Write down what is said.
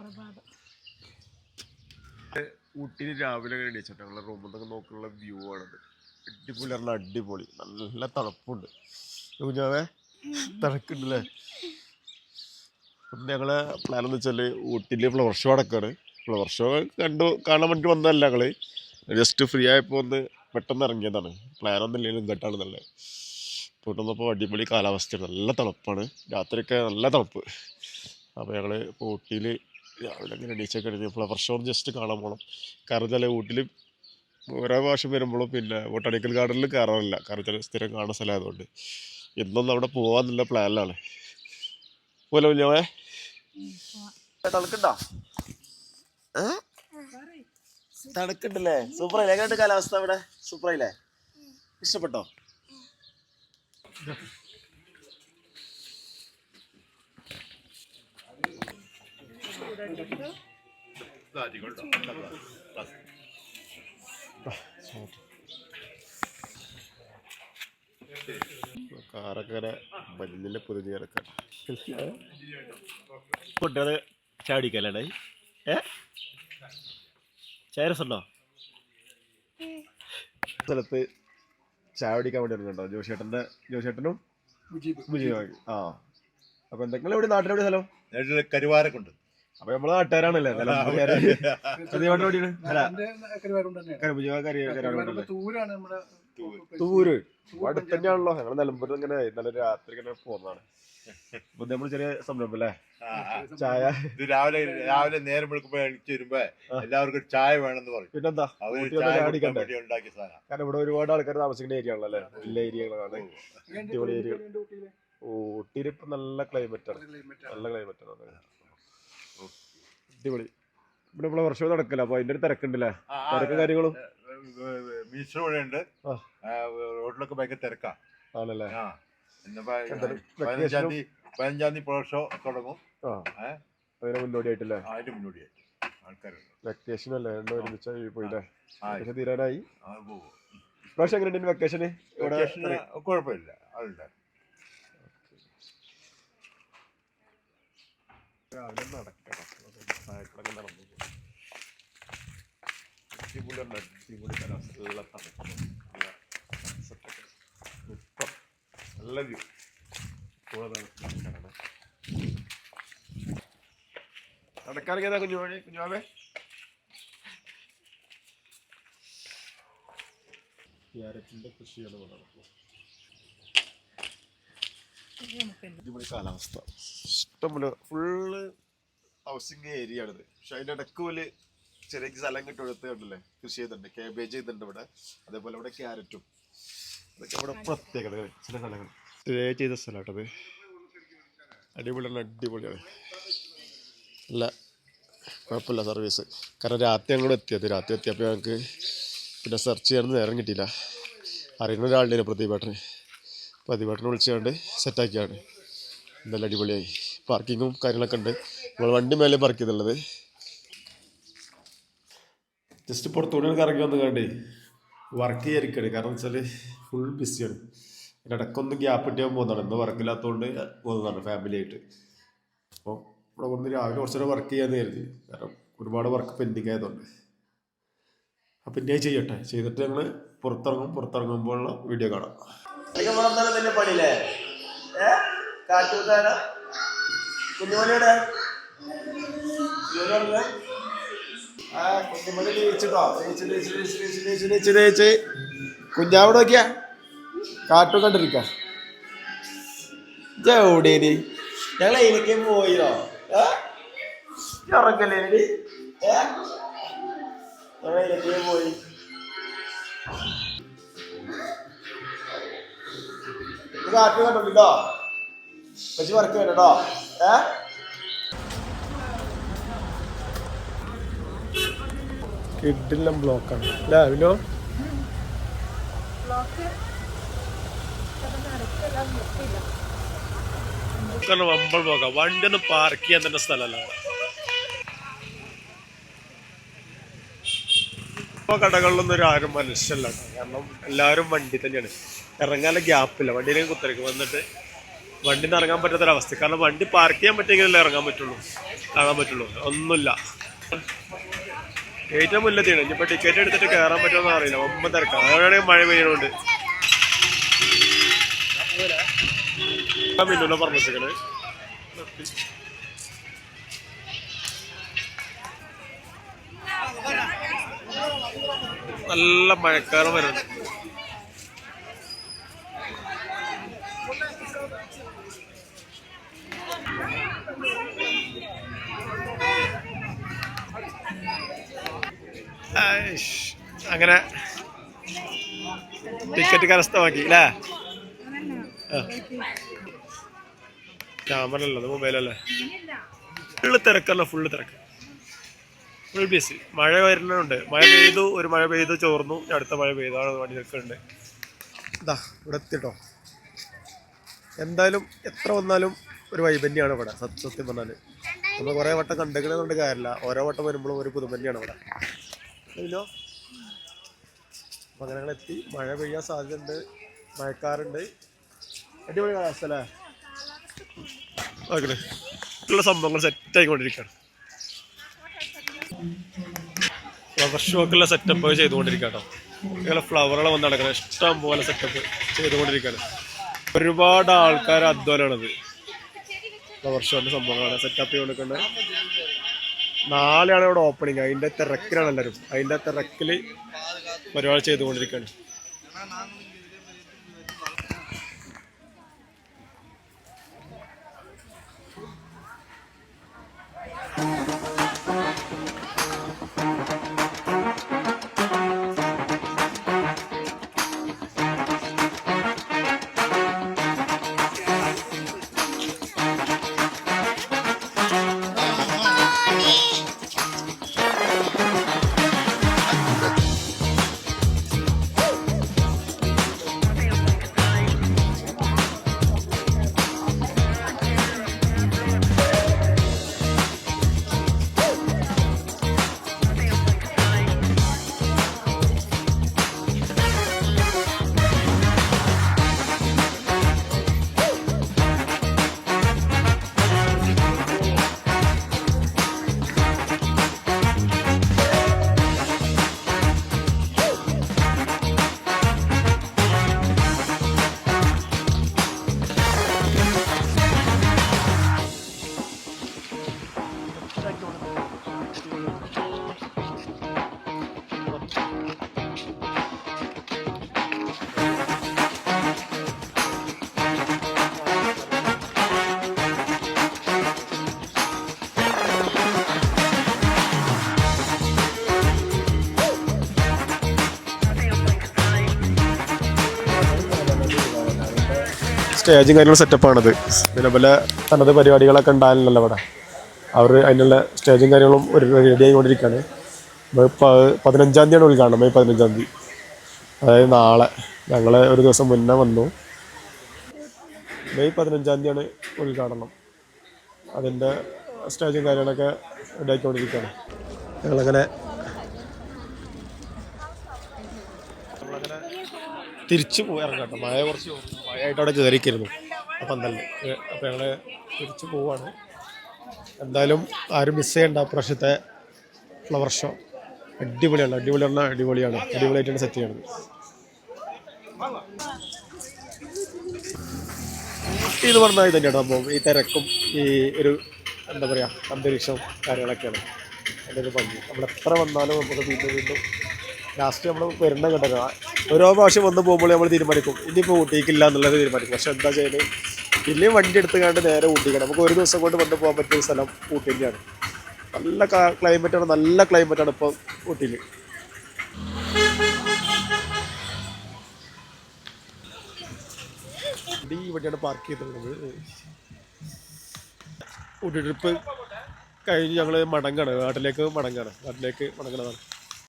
സുപ്രഭാതം ഊട്ടിയിൽ രാവിലെ എണീച്ചിട്ട് ഞങ്ങളുടെ റൂമിൽ നിന്നൊക്കെ നോക്കാനുള്ള വ്യൂ ആണത്. അടിപൊളി പറഞ്ഞാൽ അടിപൊളി. നല്ല തണുപ്പുണ്ട്. കുഞ്ഞാവേ തണുക്കുണ്ടല്ലേ അപ്പം ഞങ്ങളെ പ്ലാൻ എന്ന് വെച്ചാൽ ഊട്ടിയിൽ ഫ്ലവർ ഷോ അടക്കാണ് ഫ്ലവർ ഷോ കണ്ടു കാണാൻ വേണ്ടി വന്നതല്ല ഞങ്ങൾ ജസ്റ്റ് ഫ്രീ ആയപ്പോൾ ഒന്ന് പെട്ടെന്ന് ഇറങ്ങിയതാണ്. പ്ലാനൊന്നും ഇല്ലെങ്കിലും ഇങ്ങോട്ടാണ് നല്ലത്. പോട്ടുന്നപ്പോൾ അടിപൊളി കാലാവസ്ഥയാണ്. നല്ല തണുപ്പാണ്. രാത്രിയൊക്കെ നല്ല തണുപ്പ്. അപ്പോൾ ഞങ്ങൾ ഇപ്പോൾ ഊട്ടിയിൽ രാവിലെ അങ്ങനെ എണീച്ചൊക്കെ ഫ്ലവർ ഷോ ജസ്റ്റ് കാണാൻ പോകണം കാരണം വെച്ചാൽ ഓരോ പ്രാവശ്യം വരുമ്പോഴും പിന്നെ ബൊട്ടാണിക്കൽ ഗാർഡനിൽ കയറാറില്ല. കാരണം വെച്ചാൽ സ്ഥിരം കാണുന്ന സ്ഥലമായതുകൊണ്ട്. ഇന്നൊന്നും അവിടെ പോകാന്നുള്ള പ്ലാനിലാണ്. പോലെ കുഞ്ഞാവേ തണുക്കുണ്ടോ? തണുക്കുണ്ടല്ലേ? സൂപ്പറായില്ലേ എങ്ങനെയുണ്ട് കാലാവസ്ഥ ഇവിടെ സൂപ്പറായില്ലേ ഇഷ്ടപ്പെട്ടോ? കാറൊക്കെ വലിയ പുതിയ കുട്ടികൾ ചാടിക്കല്ലേ? ഏ? രസമുണ്ടോ? സ്ഥലത്ത് ചായ വേണ്ടി ഇറങ്ങുന്നുണ്ടോ? ജോഷേട്ടന്റെ ജോഷേട്ടനും മുജീബ്. ആ. അപ്പൊ എന്തെങ്കിലും എവിടെ നാട്ടിലെവിടെ സ്ഥലം? കരുവാരക്കുണ്ട്. അപ്പൊ നമ്മളെ നാട്ടുകാരാണല്ലേ? തൂര്. അടുത്തന്നെയാണല്ലോ ഞങ്ങൾ ഞങ്ങൾ നിലമ്പൂർ ഇങ്ങനെ ഇന്നലെ രാത്രി ഇങ്ങനെ പോകുന്നതാണ് അപ്പൊ നമ്മൾ ചെറിയ സംരംഭം അല്ലേ. ചായ. രാവിലെ രാവിലെ നേരം വിളിക്കുമ്പോ എണീച്ച് വരുമ്പോ എല്ലാവർക്കും ചായ വേണമെന്ന് പറയും പിന്നെന്താ? കാരണം ഇവിടെ ഒരുപാട് ആൾക്കാർ താമസിക്കുന്ന ഏരിയ ആണല്ലോ അല്ലേ? വലിയ ഏരിയകളാണ്. അടിപൊളി ഏരിയ. ഊട്ടിയിൽ ഇപ്പൊ നല്ല ക്ലൈമറ്റ് ആണ്. നല്ല ക്ലൈമറ്റ് ആണ്. അടിപൊളി. ഇവിടെ ഇവിടെ വർഷം നടക്കില്ല? അപ്പൊ അതിന്റെ ഒരു തിരക്കുണ്ടല്ലേ? തിരക്ക് കാര്യങ്ങളും? ബീച്ച് ഉണ്ട് ആ. റോഡിലൊക്കെ ഭയങ്കര തിരക്കാ. ആണല്ലേ? പതിനഞ്ചാം തീയതി പതിനഞ്ചാം തീയതി ഷോ തുടങ്ങും. അതിന് മുന്നോടിയായിട്ടല്ലേ? അതിന്റെ മുന്നോടിയായിട്ട് ആൾക്കാരുണ്ട്. വെക്കേഷൻ അല്ലേ? രണ്ടും ഒരുമിച്ച് പോയില്ലേ? വെക്കേഷൻ തീരാനായി. പ്രാവശ്യം എങ്ങനെയുണ്ട് വെക്കേഷന് കുഴപ്പമില്ല. അതുണ്ട് രാവിലെ നടക്കണം. സായക്കളൊക്കെ നടന്നു. പോകും. അടിപൊളിയാണ് അടിപൊളി നല്ല തണുപ്പ് നല്ല സെറ്റൊക്കെ നല്ല വ്യൂ നടക്കാനൊക്കെ കുഞ്ഞുമോനെ? കുഞ്ഞുമാവേ ക്യാരറ്റിന്റെ കൃഷിയാണ് നടക്കുന്നത്. അടിപൊളി കാലാവസ്ഥ. ഇഷ്ടംപോലെ ഫുള്ള് ഹൗസിങ് ഏരിയ ആണിത്. പക്ഷെ അതിന്റെ ഇടയ്ക്ക് പോലെ ചെറിയ സ്ഥലം കിട്ടി എടുത്ത് കണ്ടില്ലേ? കൃഷി ചെയ്തിട്ടുണ്ട് കേബേജ് ചെയ്തിട്ടുണ്ട് ഇവിടെ. അതേപോലെ ഇവിടെ ക്യാരറ്റും. അതൊക്കെ ഇവിടെ പ്രത്യേകതകൾ ചില സ്ഥലങ്ങൾ സ്റ്റേ ചെയ്ത സ്ഥലമാട്ടത് അടിപൊളിയാണ് അടിപൊളിയാണ്. അല്ല കുഴപ്പമില്ല സർവീസ് കാരണം രാത്രി അങ്ങോട്ട് എത്തിയത്. രാത്രി എത്തിയപ്പോൾ ഞങ്ങൾക്ക് പിന്നെ സെർച്ച് ചെയ്യാൻ നേരം കിട്ടിയില്ല. അറിയുന്ന ഒരാളുടെ പ്രദീപേട്ടന് പ്രദീപേട്ടനെ വിളിച്ചുകൊണ്ട് സെറ്റാക്കിയാണ് എന്തായാലും അടിപൊളിയായി. പാർക്കിങ്ങും കാര്യങ്ങളൊക്കെ ഉണ്ട്. നമ്മൾ വണ്ടി മേലെ പാർക്ക് ചെയ്തുള്ളത് ജസ്റ്റ് പുറത്തുകൂടെ ഇറങ്ങി വന്ന് കണ്ടേ വർക്ക് ചെയ്യാതിരിക്കണ് കാരണം വെച്ചാൽ ഫുൾ ബിസിയാണ് അതിന്റെ ഇടയ്ക്കൊന്ന് ഗ്യാപ്പ് കിട്ടിയാൽ പോകുന്നതാണ്. ഇന്ന് വർക്കില്ലാത്തതുകൊണ്ട് പോകുന്നതാണ് ഫാമിലി ആയിട്ട്. അപ്പോൾ ഇവിടെ കൊണ്ട് രാവിലെ കുറച്ചുകൂടെ വർക്ക് ചെയ്യാൻ കരുതി. കാരണം ഒരുപാട് വർക്ക് പെൻഡിങ് ആയതുകൊണ്ട്. അപ്പം പിന്നെ ചെയ്യട്ടെ. ചെയ്തിട്ട് ഞങ്ങൾ പുറത്തിറങ്ങും. പുറത്തിറങ്ങുമ്പോഴുള്ള വീഡിയോ കാണാം. പണിയില്ലേ? കുഞ്ഞുമണിയുടെ ആ കുഞ്ഞുമണി കാട്ടു കണ്ടിരിക്ക. ഞങ്ങൾ എനിക്ക് പോയിരോ ഉറക്കല്ലേ ഞങ്ങൾ എനിക്ക് പോയി. കാട്ടു കാറ്റ് കണ്ടോ പക്ഷെ വർക്ക് വേണ്ടോ ഏ? കിഡിലും ബ്ലോക്കാണ്. അല്ലേ അവിലോ വമ്പൾ ബ്ലോക്കാ. വണ്ടി ഒന്ന് പാർക്ക് ചെയ്യാൻ തന്നെ സ്ഥലമല്ല. കടകളിലൊന്നും ഒരു ആരും മനുഷ്യല്ല കാരണം എല്ലാവരും വണ്ടി തന്നെയാണ്. ഇറങ്ങാനുള്ള ഗ്യാപ്പില്ല. വണ്ടിയിലേക്ക് കുത്തിരക്ക്. വന്നിട്ട് വണ്ടിന്ന് ഇറങ്ങാൻ പറ്റാത്തൊരവസ്ഥ. കാരണം വണ്ടി പാർക്ക് ചെയ്യാൻ പറ്റിയെങ്കിലല്ലേ ഇറങ്ങാൻ പറ്റുള്ളൂ. കാണാൻ പറ്റുള്ളൂ. ഒന്നുമില്ല. ഏറ്റവും മുല്ലത്തിയാണ്. ഇനിയിപ്പോൾ ടിക്കറ്റ് എടുത്തിട്ട് കയറാൻ പറ്റുമെന്ന് അറിയില്ല. ഒമ്പത് തിരക്കാം. അതാണെങ്കിൽ മഴ പെയ്യണോണ്ട്. മിന്നുല്ല നല്ല മഴക്കാലം വരുന്നുണ്ട്. അങ്ങനെ ടിക്കറ്റ് കരസ്ഥമാക്കി അല്ലേ ക്യാമറ അല്ലത് മൊബൈലല്ലേ ഫുള്ള് തിരക്കല്ല ഫുള്ള് തിരക്ക്. ഫുൾ ബിസി മഴ വരുന്നുണ്ട്. മഴ പെയ്തു ഒരു മഴ പെയ്തു ചോർന്നു. അടുത്ത മഴ പെയ്തു. അവിടെ വണ്ടി നിൽക്കുന്നുണ്ട് ഇതാ ഇവിടെ എത്തിട്ടോ. എന്തായാലും എത്ര വന്നാലും ഒരു വൈബ് തന്നെയാണ് ഇവിടെ സത്യം പറഞ്ഞാൽ നമ്മൾ കുറേ വട്ടം കണ്ടെക്കണമെന്നുണ്ട് കാര്യമില്ല ഓരോ വട്ടം വരുമ്പോഴും ഒരു പുതുമന്യാണ് ഇവിടെ. ഇല്ലോ അപ്പം അങ്ങനെ ഞങ്ങൾ എത്തി മഴ പെയ്യാൻ സാധ്യതയുണ്ട്. മഴക്കാറുണ്ട്. അടിപൊളി കാലാവസ്ഥ അല്ലേ? ഓക്കെ ഉള്ള സംഭവങ്ങൾ സെറ്റ് ആയിക്കൊണ്ടിരിക്കുകയാണ്. ഫ്ലവർ ഷോക്കുള്ള സെറ്റപ്പ് ചെയ്തുകൊണ്ടിരിക്കുക കേട്ടോ. ഇങ്ങനെ ഫ്ലവറുകൾ വന്ന് നടക്കണം ഇഷ്ടം പോലെ സെറ്റപ്പ് ചെയ്തുകൊണ്ടിരിക്കുകയാണ്. ഒരുപാട് ആൾക്കാർ അധ്വാനമാണത് ഫ്ലവർ ഷോന്റെ സംഭവങ്ങളാണ് സെറ്റപ്പ് ചെയ്തുകൊണ്ടിരിക്കുന്നത്. നാളെയാണ് ഇവിടെ ഓപ്പണിങ് അതിന്റെ തിരക്കിലാണ് എല്ലാവരും. അതിന്റെ തിരക്കിൽ പരിപാടി ചെയ്തുകൊണ്ടിരിക്കുകയാണ്. സ്റ്റേജും കാര്യങ്ങളും സെറ്റപ്പാണത് പിന്നെ പല തനത് പരിപാടികളൊക്കെ ഉണ്ടായിരുന്നല്ലോ ഇവിടെ. അവർ അതിനുള്ള സ്റ്റേജും കാര്യങ്ങളും ഒരു റെഡി ആയിക്കൊണ്ടിരിക്കുകയാണ്. പതിനഞ്ചാം തീയതിയാണ് ഉദ്ഘാടനം മെയ് പതിനഞ്ചാം തീയതി. അതായത് നാളെ. ഞങ്ങൾ ഒരു ദിവസം മുന്നേ വന്നു. മെയ് പതിനഞ്ചാം തീയതിയാണ് ഉദ്ഘാടനം. അതിന്റെ സ്റ്റേജും കാര്യങ്ങളൊക്കെ റെഡി ആയിക്കൊണ്ടിരിക്കുകയാണ്. ഞങ്ങളങ്ങനെ തിരിച്ച് പോയാൽ കേട്ടോ മഴ കുറച്ച്. മഴയായിട്ട് അവിടെ കയറിക്കായിരുന്നു അപ്പം തന്നെ അപ്പം ഞങ്ങൾ തിരിച്ചു പോവാണ്. എന്തായാലും ആരും മിസ് ചെയ്യണ്ട പ്രാവശ്യത്തെ ഫ്ലവർ ഷോ അടിപൊളിയാണ് അടിപൊളി പറഞ്ഞാൽ അടിപൊളിയാണ്. അടിപൊളിയായിട്ടാണ് സെറ്റ് ചെയ്യണത്. ഇത് പറഞ്ഞാൽ ഇത് തന്നെയാണ് സംഭവം ഈ തിരക്കും ഈ ഒരു എന്താ പറയുക അന്തരീക്ഷവും കാര്യങ്ങളൊക്കെയാണ്. എന്റെ ഒരു ഭംഗി. നമ്മൾ എത്ര വന്നാലും നമുക്ക് വീണ്ടും വീണ്ടും ലാസ്റ്റ് നമ്മൾ വരുന്ന കണ്ടത് ഓരോ പ്രാവശ്യം വന്ന് പോകുമ്പോൾ നമ്മൾ തീരുമാനിക്കും. ഇനിയിപ്പോൾ ഊട്ടിക്കില്ല എന്നുള്ളത് തീരുമാനിക്കും. പക്ഷെ എന്താ ചെയ്യുന്നത് ഇല്ലെങ്കിൽ വണ്ടി എടുത്ത് കണ്ട് നേരെ ഊട്ടിക്കണം. നമുക്ക് ഒരു ദിവസം കൊണ്ട് വന്ന് പോകാൻ പറ്റിയ സ്ഥലം ഊട്ടി തന്നെയാണ് നല്ല ക്ലൈമറ്റാണ് നല്ല ക്ലൈമറ്റാണ് ഇപ്പോൾ ഊട്ടിയിൽ ഈ വണ്ടിയാണ് പാർക്ക് ചെയ്തിട്ടുള്ളത്. ഊട്ടി ട്രിപ്പ് കഴിഞ്ഞ് ഞങ്ങൾ മടങ്ങാണ് നാട്ടിലേക്ക് മടങ്ങാണ് നാട്ടിലേക്ക് മടങ്ങണതാണ്.